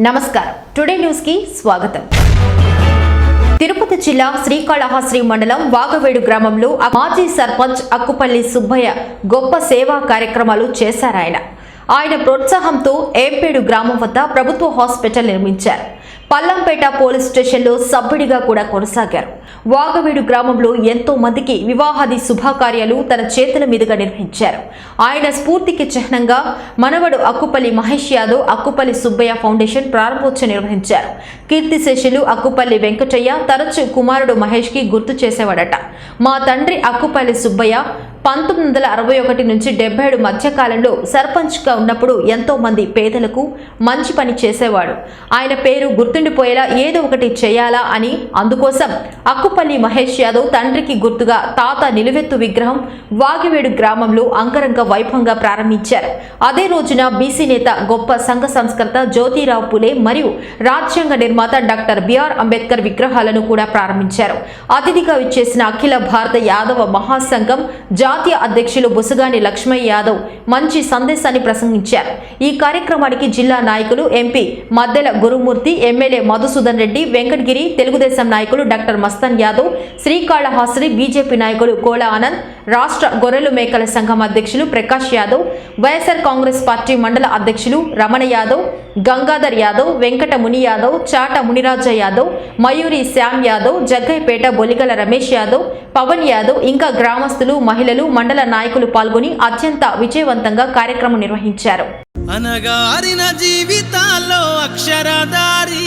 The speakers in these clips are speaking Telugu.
నమస్కారం. టుడే న్యూస్కి స్వాగతం. తిరుపతి జిల్లా శ్రీకాళహస్త్రి మండలం వాగవేడు గ్రామంలో మాజీ సర్పంచ్ అక్కుపల్లి సుబ్బయ్య గొప్ప సేవా కార్యక్రమాలు చేశారాయన ఆయన ప్రోత్సాహంతో ఏంపేడు గ్రామం వద్ద ప్రభుత్వ హాస్పిటల్ నిర్మించారు. పల్లంపేట పోలీస్ స్టేషన్లో సభ్యుడిగా కూడా కొనసాగారు. వాగవీడు గ్రామంలో ఎంతో మందికి వివాహాది శుభకార్యాలు తన చేతుల మీదుగా నిర్వహించారు. ఆయన స్ఫూర్తికి చిహ్నంగా మనవడు అక్కుపల్లి మహేష్ యాదవ్ అక్కుపల్లి సుబ్బయ్య ఫౌండేషన్ ప్రారంభోత్సవం నిర్వహించారు. కీర్తిశేషులు అక్కుపల్లి వెంకటయ్య తరచు కుమారుడు మహేష్కి గుర్తు చేసేవాడట. మా తండ్రి అక్కుపల్లి సుబ్బయ్య పంతొమ్మిది వందల అరవై ఒకటి నుంచి డెబ్బై ఏడు మధ్యకాలంలో సర్పంచ్గా ఉన్నప్పుడు ఎంతో మంది పేదలకు మంచి పని చేసేవాడు. ఆయన పేరు గుర్తుండిపోయేలా ఏదో ఒకటి చేయాలా అని అందుకోసం అక్కుపల్లి మహేష్ యాదవ్ తండ్రికి గుర్తుగా తాత నిలువెత్తు విగ్రహం వాగివేడు గ్రామంలో అంగరంగ వైభవంగా ప్రారంభించారు. అదే రోజున బీసీ నేత గొప్ప సంఘ సంస్కర్త జ్యోతిరావు పులే మరియు రాజ్యాంగ నిర్మాత డాక్టర్ బిఆర్ అంబేద్కర్ విగ్రహాలను కూడా ప్రారంభించారు. అతిథిగా ఇచ్చేసిన అఖిల భారత యాదవ మహాసంఘం జాతీయ అధ్యక్షులు బుసగాని లక్ష్మయ్య యాదవ్ మంచి సందేశాన్ని ప్రసంగించారు. ఈ కార్యక్రమానికి జిల్లా నాయకులు ఎంపీ మద్దెల గురుమూర్తి ఎమ్మెల్యే మధుసూదన్ రెడ్డి వెంకటగిరి తెలుగుదేశం నాయకులు డాక్టర్ మస్తన్ యాదవ్ శ్రీకాళహాస్త్రి బీజేపీ నాయకులు కోల ఆనంద్ రాష్ట్ర గొర్రెలు మేకల సంఘం అధ్యక్షులు Prakash Yadav YSR Congress party మండల అధ్యక్షులు రమణ యాదవ్ గంగాధర్ యాదవ్ వెంకట ముని యాదవ్ చాట మునిరాజ యాదవ్ మయూరి శ్యామ్ యాదవ్ జగ్గైపేట బొలిగల రమేష్ యాదవ్ పవన్ యాదవ్ ఇంకా గ్రామస్తులు మహిళలు మండల నాయకులు పాల్గొని అత్యంత విజయవంతంగా కార్యక్రమం నిర్వహించారు. అనగారిన జీవితాల్లో అక్షరదారి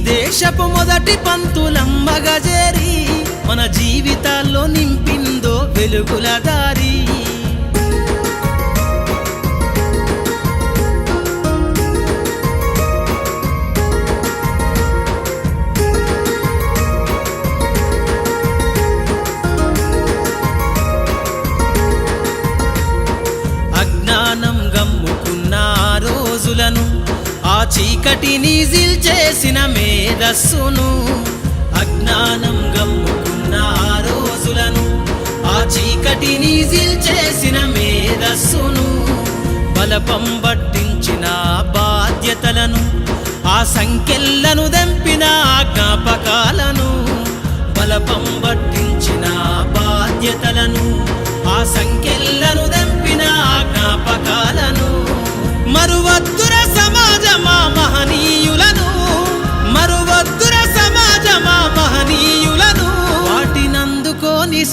దేశపు మొదటి పంతులమ్మగా చేరి మన జీవితాల్లో నింపిందో వెలుగుల దారి. అజ్ఞానం గమ్ముకున్న రోజులను ఆ చీకటిని చేసిన మేధస్సును అజ్ఞానం గమ్ముకున్న ఆ రోజులను ఆ చీకటిని చేసిన మేధస్సును బలపం పట్టించిన బాధ్యతలను ఆ సంఖ్యలను దంపిన జ్ఞాపకాలను బలపం పట్టించిన బాధ్యతలను ఆ సంఖ్య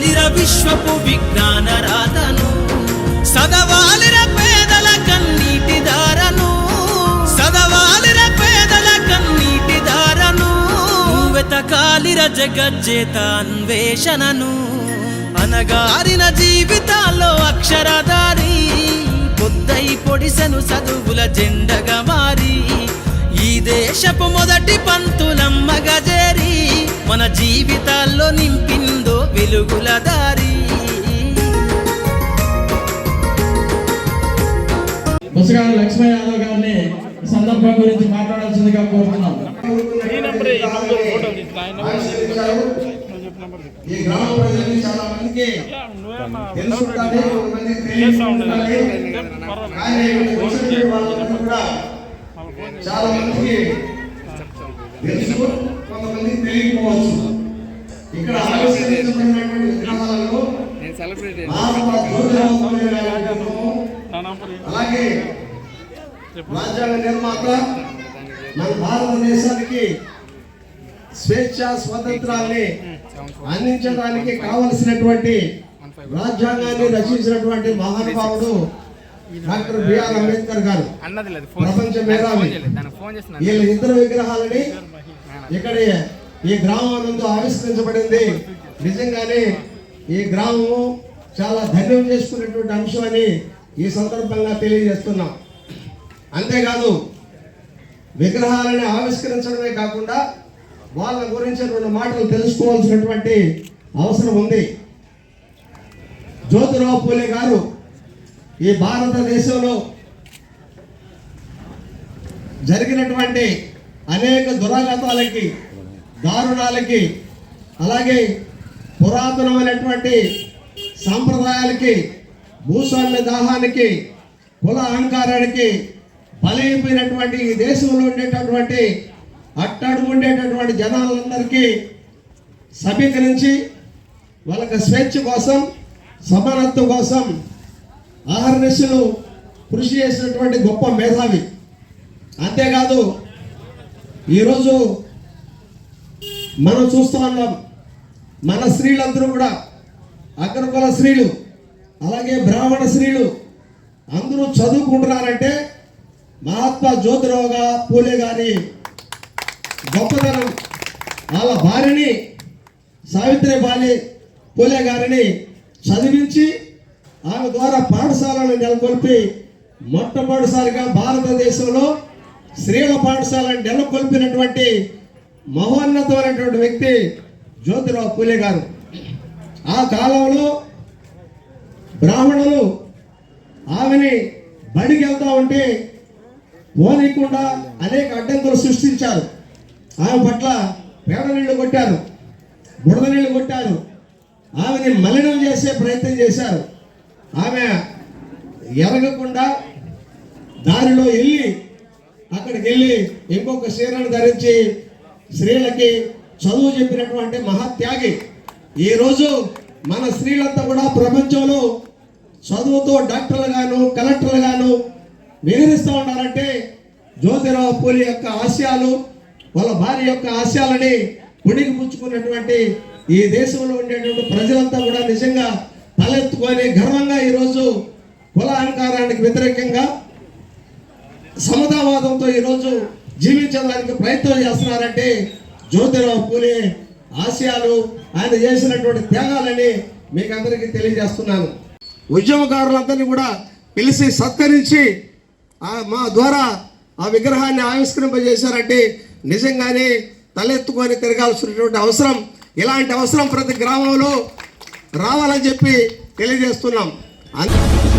నువ్వు విశ్వపు విజ్ఞాన రాతను సదవాలిర పేదల కన్నీటి దారను సదవాలిర పేదల కన్నీటి దారను వెతకాలిర జగజ్జేత అన్వేషణను అనగారిన జీవితాల్లో అక్షరధారి. పొద్దై పొడిసెను చదువుల జెండగా మారి. ఈ దేశపు మొదటి పంతులమ్మగా చేరి మన జీవితాల్లో నింపిన వెలుగుల దారి. ముసగాడు లక్ష్మణ యాదవ్ గారిని సందర్భం గురించి మాట్లాడాల్సిందిగా కోరుతున్నాం. ఈ గ్రామ ప్రజలకి చాలా మందికి వాళ్ళందరూ కూడా చాలా మందికి తెలుసు కొంతమందికి తెలియకపోవచ్చు. ఇక్కడ ఆవిష్కరించబడినటువంటి విగ్రహాలలో మహాత్మా జ్యోతిరావు పూలే గారి విగ్రహము, అలాగే రాజ్యాంగ నిర్మాత మన భారతదేశానికి స్వేచ్ఛ స్వాతంత్రాన్ని అందించడానికి కావలసినటువంటి రాజ్యాంగాన్ని రచించినటువంటి మహానుభావుడు డాక్టర్ బిఆర్ అంబేద్కర్ గారు. ప్రపంచ మేధావి. వీళ్ళ ఇద్దరు విగ్రహాలని ఇక్కడ ఈ గ్రామం నందు ఆవిష్కరించబడింది. నిజంగానే ఈ గ్రామము చాలా ధన్యం చేసుకునేటువంటి అంశం అని ఈ సందర్భంగా తెలియజేస్తున్నాం. అంతేకాదు విగ్రహాలని ఆవిష్కరించడమే కాకుండా వాళ్ళ గురించి రెండు మాటలు తెలుసుకోవాల్సినటువంటి అవసరం ఉంది. జ్యోతిరావు పూలే గారు ఈ భారతదేశంలో జరిగినటువంటి అనేక దురాఘాతాలకి దారుణాలకి అలాగే పురాతనమైనటువంటి సాంప్రదాయాలకి భూస్వామ్య దాహానికి కుల అహంకారానికి బలైపోయినటువంటి ఈ దేశంలో ఉండేటటువంటి అట్టడుగు ఉండేటటువంటి జనాలందరికీ సమీకరించి వాళ్ళకి స్వేచ్ఛ కోసం సమానత్వం కోసం ఆహర్నిశలు కృషి చేసినటువంటి గొప్ప మేధావి. అంతేకాదు ఈరోజు మనం చూస్తూ ఉన్నాం. మన స్త్రీలందరూ కూడా అగ్రకుల స్త్రీలు అలాగే బ్రాహ్మణ స్త్రీలు అందరూ చదువుకుంటున్నారంటే మహాత్మా జ్యోతిరావుగా పూలే గారి గొప్పతనం. వాళ్ళ భార్యని సావిత్రి బాలి పూలే గారిని చదివించి ఆమె ద్వారా పాఠశాలను నెలకొల్పి మొట్టమొదటిసారిగా భారతదేశంలో స్త్రీల పాఠశాలను నెలకొల్పినటువంటి మహోన్నతమైనటువంటి వ్యక్తి జ్యోతిరావు పూలే గారు. ఆ కాలంలో బ్రాహ్మణులు ఆమెని బడికి వెళ్తా ఉంటే పోనీయకుండా అనేక అడ్డంకులు సృష్టించారు. ఆమె పట్ల పేడ నీళ్ళు కొట్టారు బుడద నీళ్ళు కొట్టారు. ఆమెని మలినం చేసే ప్రయత్నం చేశారు. ఆమె ఎరగకుండా దారిలో వెళ్ళి అక్కడికి వెళ్ళి ఇంకొక చీరను ధరించి స్త్రీలకి చదువు చెప్పినటువంటి మహాత్యాగి. ఈరోజు మన స్త్రీలంతా కూడా ప్రపంచంలో చదువుతో డాక్టర్లు గాను కలెక్టర్లు గాను వివరిస్తూ ఉన్నారంటే జ్యోతిరావు పూలి యొక్క ఆశయాలు వాళ్ళ భార్య యొక్క ఆశయాలని పుణికి పుచ్చుకున్నటువంటి ఈ దేశంలో ఉండేటువంటి ప్రజలంతా కూడా నిజంగా తలెత్తుకొని గర్వంగా ఈరోజు కుల అహంకారానికి వ్యతిరేకంగా సమతావాదంతో ఈరోజు జీవించడానికి ప్రయత్నం చేస్తున్నారంటే జ్యోతిరావు పూలే ఆశయాలు ఆయన చేసినటువంటి త్యాగాలని మీకు అందరికీ తెలియజేస్తున్నాను. ఉద్యమకారులందరినీ కూడా పిలిచి సత్కరించి మా ద్వారా ఆ విగ్రహాన్ని ఆవిష్కరింపజేశారంటే నిజంగానే తలెత్తుకొని తిరగాల్సినటువంటి అవసరం ఇలాంటి అవసరం ప్రతి గ్రామంలో రావాలని చెప్పి తెలియజేస్తున్నాం. అంతే